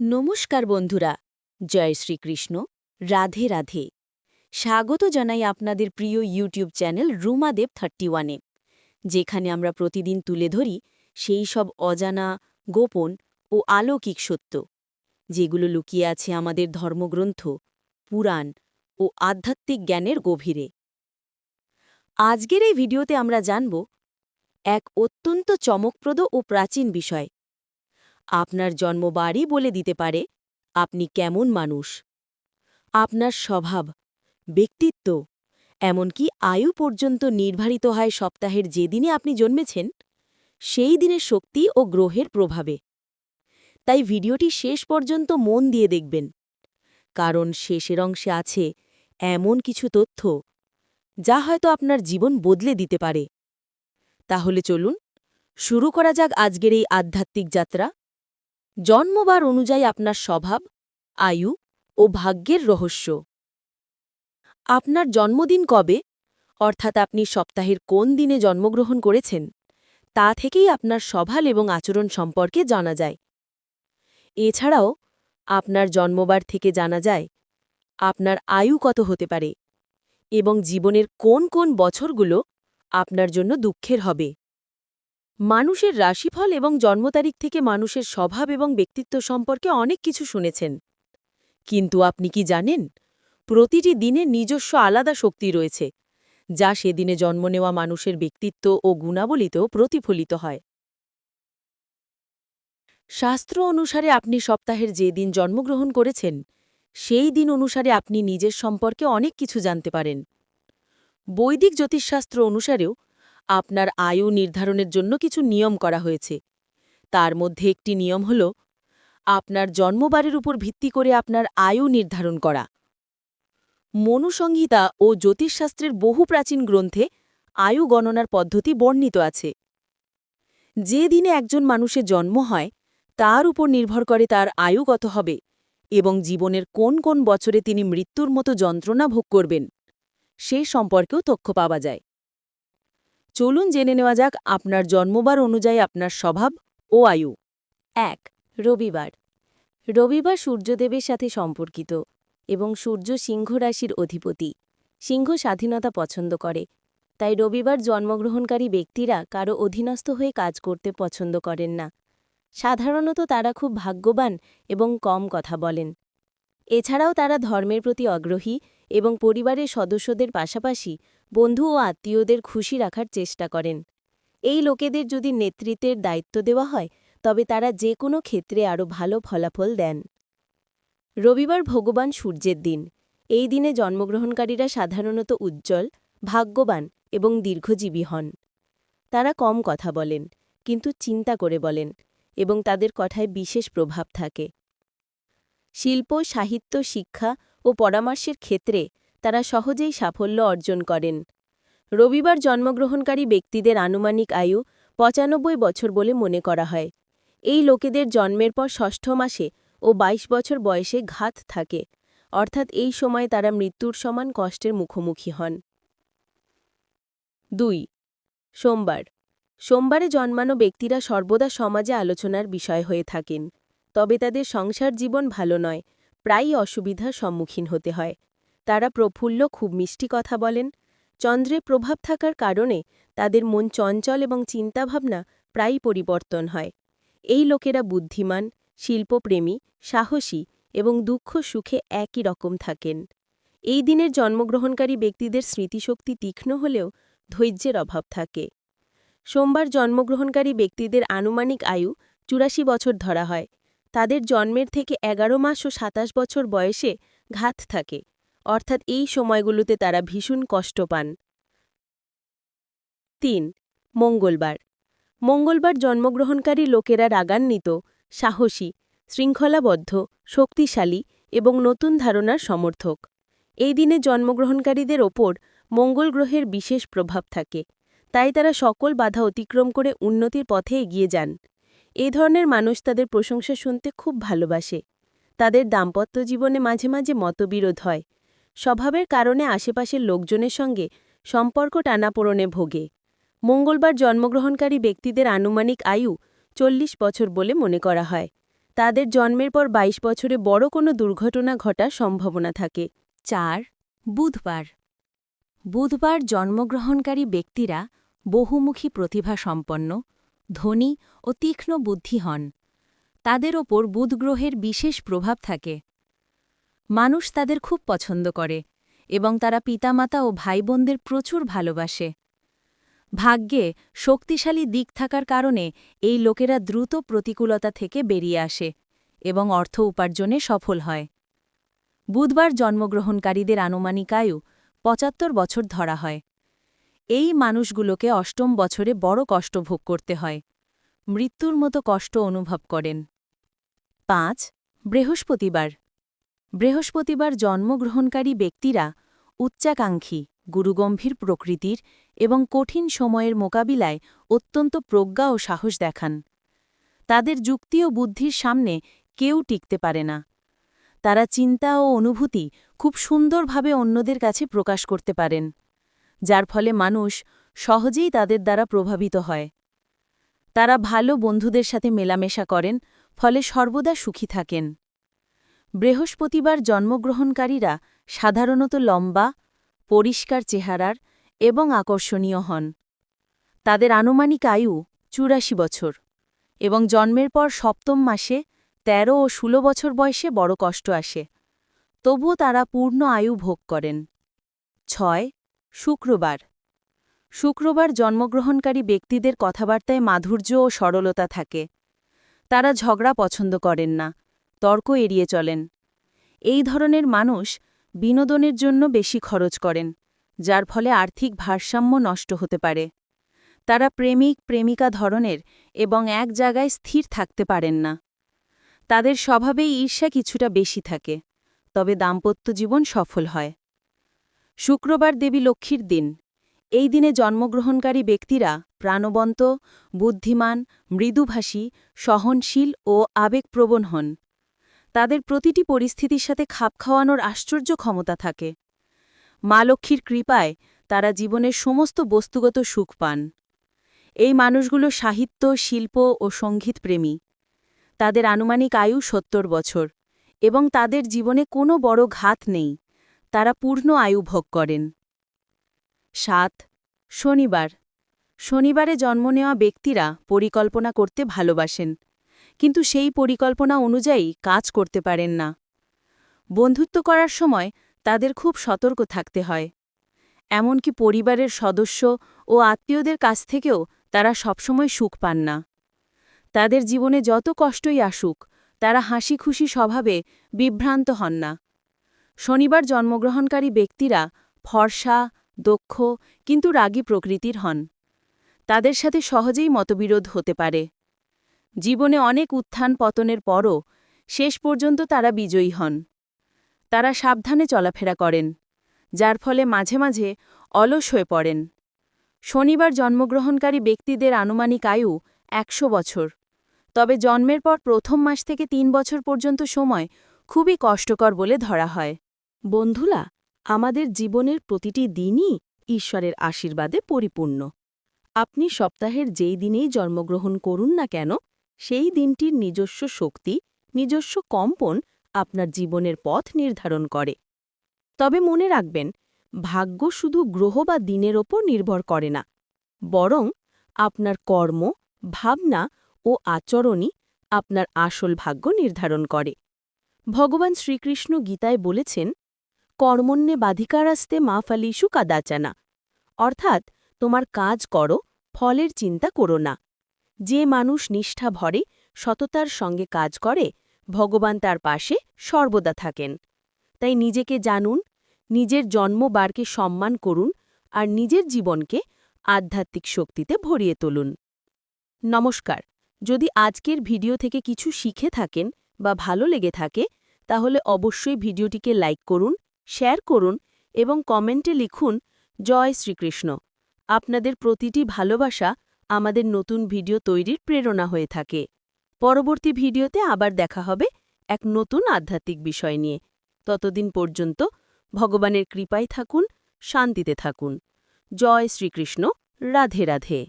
নমস্কার বন্ধুরা, জয় শ্রীকৃষ্ণ, রাধে রাধে। স্বাগত জানাই আপনাদের প্রিয় ইউটিউব চ্যানেল রুমাদেব থার্টি ওয়ানে, যেখানে আমরা প্রতিদিন তুলে ধরি সেই সব অজানা, গোপন ও আলৌকিক সত্য, যেগুলো লুকিয়ে আছে আমাদের ধর্মগ্রন্থ, পুরাণ ও আধ্যাত্মিক জ্ঞানের গভীরে। আজকের এই ভিডিওতে আমরা জানব এক অত্যন্ত চমকপ্রদ ও প্রাচীন বিষয় আপনার জন্মবারই বলে দিতে পারে, আপনি কেমন মানুষ। আপনার স্বভাব, ব্যক্তিত্ব, এমনকি আয়ু পর্যন্ত নির্ধারিত হয় সপ্তাহের যেদিনে আপনি জন্মেছেন, সেই দিনের শক্তি ও গ্রহের প্রভাবে। তাই ভিডিওটি শেষ পর্যন্ত মন দিয়ে দেখবেন, কারণ শেষের অংশে আছে এমন কিছু তথ্য, যা হয়তো আপনার জীবন বদলে দিতে পারে। তাহলে চলুন, শুরু করা যাক আজকের এই আধ্যাত্মিক যাত্রা। জন্মবার অনুযায়ী আপনার স্বভাব, আয়ু ও ভাগ্যের রহস্য। আপনার জন্মদিন কবে, অর্থাৎ আপনি সপ্তাহের কোন দিনে জন্মগ্রহণ করেছেন, তা থেকেই আপনার স্বভাব এবং আচরণ সম্পর্কে জানা যায়। এছাড়াও, আপনার জন্মবার থেকে জানা যায়, আপনার আয়ু কত হতে পারে এবং জীবনের কোন কোন বছরগুলো আপনার জন্য দুঃখের হবে। মানুষের রাশিফল এবং জন্মতারিখ থেকে মানুষের স্বভাব এবং ব্যক্তিত্ব সম্পর্কে অনেক কিছু শুনেছেন। কিন্তু আপনি কি জানেন? প্রতিটি দিনে নিজস্ব আলাদা শক্তি রয়েছে, যা সেদিনে জন্ম নেওয়া মানুষের ব্যক্তিত্ব ও গুণাবলিতেও প্রতিফলিত হয়। শাস্ত্র অনুসারে আপনি সপ্তাহের যে দিন জন্মগ্রহণ করেছেন, সেই দিন অনুসারে আপনি নিজের সম্পর্কে অনেক কিছু জানতে পারেন। বৈদিক জ্যোতিষশাস্ত্র অনুসারেও আপনার আয়ু নির্ধারণের জন্য কিছু নিয়ম করা হয়েছে। তার মধ্যে একটি নিয়ম হল, আপনার জন্মবারের উপর ভিত্তি করে আপনার আয়ু নির্ধারণ করা। মনুসংহিতা ও জ্যোতিষশাস্ত্রের বহু প্রাচীন গ্রন্থে আয়ু গণনার পদ্ধতি বর্ণিত আছে। যে দিনে একজন মানুষের জন্ম হয়, তার উপর নির্ভর করে তার আয়ু কত হবে এবং জীবনের কোন কোন বছরে তিনি মৃত্যুর মতো যন্ত্রণা ভোগ করবেন, সে সম্পর্কেও তথ্য পাওয়া যায়। চলুন জেনে নেওয়া যাক আপনার জন্মবার অনুযায়ী আপনার স্বভাব ও আয়ু। এক, রবিবার। রবিবার সূর্যদেবের সাথে সম্পর্কিত এবং সূর্য সিংহ রাশির অধিপতি। সিংহ স্বাধীনতা পছন্দ করে। তাই রবিবার জন্মগ্রহণকারী ব্যক্তিরা কারও অধীনস্থ হয়ে কাজ করতে পছন্দ করেন না। সাধারণত তারা খুব ভাগ্যবান এবং কম কথা বলেন। এছাড়াও তারা ধর্মের প্রতি আগ্রহী এবং পরিবারের সদস্যদের পাশাপাশি বন্ধু ও আত্মীয়দের খুশি রাখার চেষ্টা করেন। এই লোকেদের যদি নেতৃত্বের দায়িত্ব দেওয়া হয়, তবে তারা যে কোনো ক্ষেত্রে আরও ভালো ফলাফল দেন। রবিবার ভগবান সূর্যের দিন। এই দিনে জন্মগ্রহণকারীরা সাধারণত উজ্জ্বল, ভাগ্যবান এবং দীর্ঘজীবী হন। তারা কম কথা বলেন, কিন্তু চিন্তা করে বলেন এবং তাদের কথায় বিশেষ প্রভাব থাকে। শিল্প, সাহিত্য, শিক্ষা ও পরামর্শের ক্ষেত্রে তারা সহজেই সাফল্য অর্জন করেন। রবিবার জন্মগ্রহণকারী ব্যক্তিদের আনুমানিক আয়ু পঁচানব্বই বছর বলে মনে করা হয়। এই লোকেদের জন্মের পর ষষ্ঠ মাসে ও ২২ বছর বয়সে ঘাত থাকে, অর্থাৎ এই সময়ে তারা মৃত্যুর সমান কষ্টের মুখোমুখি হন। দুই, সোমবার। সোমবারে জন্মানো ব্যক্তিরা সর্বদা সমাজে আলোচনার বিষয় হয়ে থাকেন। তবে তাদের সংসার জীবন ভালো নয়, প্রায়ই অসুবিধার সম্মুখীন হতে হয়। তারা প্রফুল্ল খুব মিষ্টি কথা বলেন। চন্দ্রে প্রভাব থাকার কারণে তাদের মন চঞ্চল এবং চিন্তাভাবনা প্রায়ই পরিবর্তন হয়। এই লোকেরা বুদ্ধিমান, শিল্পপ্রেমী, সাহসী এবং দুঃখ সুখে একই রকম থাকেন। এই দিনের জন্মগ্রহণকারী ব্যক্তিদের স্মৃতিশক্তি তীক্ষ্ণ হলেও ধৈর্যের অভাব থাকে। সোমবার জন্মগ্রহণকারী ব্যক্তিদের আনুমানিক আয়ু চুরাশি বছর ধরা হয়। তাদের জন্মের থেকে এগারো মাস ও সাতাশ বছর বয়সে ঘাত থাকে। অর্থাৎ এই সময়গুলোতে তারা ভীষণ কষ্ট পান। তিন, মঙ্গলবার। মঙ্গলবার জন্মগ্রহণকারী লোকেরা রাগান্বিত, সাহসী, শৃঙ্খলাবদ্ধ, শক্তিশালী এবং নতুন ধারণার সমর্থক। এই দিনে জন্মগ্রহণকারীদের ওপর মঙ্গল গ্রহের বিশেষ প্রভাব থাকে। তাই তারা সকল বাধা অতিক্রম করে উন্নতির পথে এগিয়ে যান। এই ধরনের মানুষ তাদের প্রশংসা শুনতে খুব ভালোবাসে। তাদের দাম্পত্য জীবনে মাঝে মাঝে মতবিরোধ হয়। স্বভাবের কারণে আশেপাশের লোকজনের সঙ্গে সম্পর্ক টানাপোড়নে ভোগে। মঙ্গলবার জন্মগ্রহণকারী ব্যক্তিদের আনুমানিক আয়ু চল্লিশ বছর বলে মনে করা হয়। তাদের জন্মের পর ২২ বছরে বড় কোনো দুর্ঘটনা ঘটার সম্ভাবনা থাকে। চার, বুধবার। বুধবার জন্মগ্রহণকারী ব্যক্তিরা বহুমুখী প্রতিভা সম্পন্ন ধনী ও তীক্ষ্ণ বুদ্ধি হন। তাদের ওপর বুধগ্রহের বিশেষ প্রভাব থাকে। মানুষ তাদের খুব পছন্দ করে এবং তারা পিতামাতা ও ভাইবোনদের প্রচুর ভালোবাসে। ভাগ্যে শক্তিশালী দিক থাকার কারণে এই লোকেরা দ্রুত প্রতিকূলতা থেকে বেরিয়ে আসে এবং অর্থ উপার্জনে সফল হয়। বুধবার জন্মগ্রহণকারীদের আনুমানিক আয়ু পঁচাত্তর বছর ধরা হয়। এই মানুষগুলোকে অষ্টম বছরে বড় কষ্ট ভোগ করতে হয়। মৃত্যুর মতো কষ্ট অনুভব করেন। পাঁচ, বৃহস্পতিবার। বৃহস্পতিবার জন্মগ্রহণকারী ব্যক্তিরা উচ্চাকাঙ্ক্ষী, গুরুগম্ভীর প্রকৃতির এবং কঠিন সময়ের মোকাবিলায় অত্যন্ত প্রজ্ঞা ও সাহস দেখান। তাদের যুক্তি ও বুদ্ধির সামনে কেউ টিকতে পারে না। তারা চিন্তা ও অনুভূতি খুব সুন্দরভাবে অন্যদের কাছে প্রকাশ করতে পারেন। যার ফলে মানুষ সহজেই তাদের দ্বারা প্রভাবিত হয়। তারা ভালো বন্ধুদের সাথে মেলামেশা করেন, ফলে সর্বদা সুখী থাকেন। বৃহস্পতিবার জন্মগ্রহণকারীরা সাধারণত লম্বা, পরিষ্কার চেহারার এবং আকর্ষণীয় হন। তাদের আনুমানিক আয়ু চুরাশি বছর এবং জন্মের পর সপ্তম মাসে ১৩ ও ১৬ বছর বয়সে বড় কষ্ট আসে। তবুও তারা পূর্ণ আয়ু ভোগ করেন। ছয় শুক্রবার। শুক্রবার জন্মগ্রহণকারী ব্যক্তিদের কথাবার্তায় মাধুর্য ও সরলতা থাকে। তারা ঝগড়া পছন্দ করেন না, তর্ক এড়িয়ে চলেন। এই ধরনের মানুষ বিনোদনের জন্য বেশি খরচ করেন, যার ফলে আর্থিক ভারসাম্য নষ্ট হতে পারে। তারা প্রেমিক, প্রেমিকা ধরনের এবং এক জায়গায় স্থির থাকতে পারেন না। তাদের স্বভাবেই ঈর্ষা কিছুটা বেশি থাকে, তবে দাম্পত্য জীবন সফল হয়। শুক্রবার দেবী লক্ষ্মীর দিন। এই দিনে জন্মগ্রহণকারী ব্যক্তিরা প্রাণবন্ত, বুদ্ধিমান, মৃদুভাষী, সহনশীল ও আবেগপ্রবণ হন। তাদের প্রতিটি পরিস্থিতির সাথে খাপ খাওয়ানোর আশ্চর্য ক্ষমতা থাকে। মা লক্ষ্মীর কৃপায় তারা জীবনের সমস্ত বস্তুগত সুখ পান। এই মানুষগুলো সাহিত্য, শিল্প ও সংগীত প্রেমী তাদের আনুমানিক আয়ু সত্তর বছর এবং তাদের জীবনে কোনো বড় ঘাত নেই। তারা পূর্ণ আয়ু ভোগ করেন। সাত, শনিবার। শনিবারে জন্ম নেওয়া ব্যক্তিরা পরিকল্পনা করতে ভালোবাসেন, কিন্তু সেই পরিকল্পনা অনুযায়ী কাজ করতে পারেন না। বন্ধুত্ব করার সময় তাদের খুব সতর্ক থাকতে হয়। এমনকি পরিবারের সদস্য ও আত্মীয়দের কাছ থেকেও তারা সবসময় সুখ পান না। তাদের জীবনে যত কষ্টই আসুক, তারা হাসি খুশি স্বভাবে বিভ্রান্ত হন না। শনিবার জন্মগ্রহণকারী ব্যক্তিরা ফর্সা, দক্ষ, কিন্তু রাগী প্রকৃতির হন। তাদের সাথে সহজেই মতবিরোধ হতে পারে। জীবনে অনেক উত্থান পতনের পরও শেষ পর্যন্ত তারা বিজয়ী হন। তারা সাবধানে চলাফেরা করেন, যার ফলে মাঝে মাঝে অলস হয়ে পড়েন। শনিবার জন্মগ্রহণকারী ব্যক্তিদের আনুমানিক আয়ু একশো বছর। তবে জন্মের পর প্রথম মাস থেকে তিন বছর পর্যন্ত সময় খুবই কষ্টকর বলে ধরা হয়। বন্ধুরা আমাদের জীবনের প্রতিটি দিনই ঈশ্বরের আশীর্বাদে পরিপূর্ণ। আপনি সপ্তাহের যেই দিনেই জন্মগ্রহণ করুন না কেন, সেই দিনটির নিজস্ব শক্তি, নিজস্ব কম্পন আপনার জীবনের পথ নির্ধারণ করে। তবে মনে রাখবেন, ভাগ্য শুধু গ্রহ বা দিনের ওপর নির্ভর করে না, বরং আপনার কর্ম, ভাবনা ও আচরণই আপনার আসল ভাগ্য নির্ধারণ করে। ভগবান শ্রীকৃষ্ণ গীতায় বলেছেন কর্মণ্যে বাধিকারাস্তে মা ফালিসু কাদাচানা। অর্থাৎ, তোমার কাজ করো, ফলের চিন্তা করো না। যে মানুষ নিষ্ঠা ভরে, সততার সঙ্গে কাজ করে, ভগবান তার পাশে সর্বদা থাকেন। তাই নিজেকে জানুন, নিজের জন্মবারকে সম্মান করুন, আর নিজের জীবনকে আধ্যাত্মিক শক্তিতে ভরিয়ে তুলুন। নমস্কার। যদি আজকের ভিডিও থেকে কিছু শিখে থাকেন বা ভালো লেগে থাকে, তাহলে অবশ্যই ভিডিওটিকে লাইক করুন শেয়ার করুন এবং কমেন্টে লিখুন, জয় শ্রীকৃষ্ণ। আপনাদের প্রতিটি ভালোবাসা আমাদের নতুন ভিডিও তৈরির প্রেরণা হয়ে থাকে। পরবর্তী ভিডিওতে আবার দেখা হবে এক নতুন আধ্যাত্মিক বিষয় নিয়ে। ততদিন পর্যন্ত ভগবানের কৃপায় থাকুন, শান্তিতে থাকুন। জয় শ্রীকৃষ্ণ, রাধে রাধে।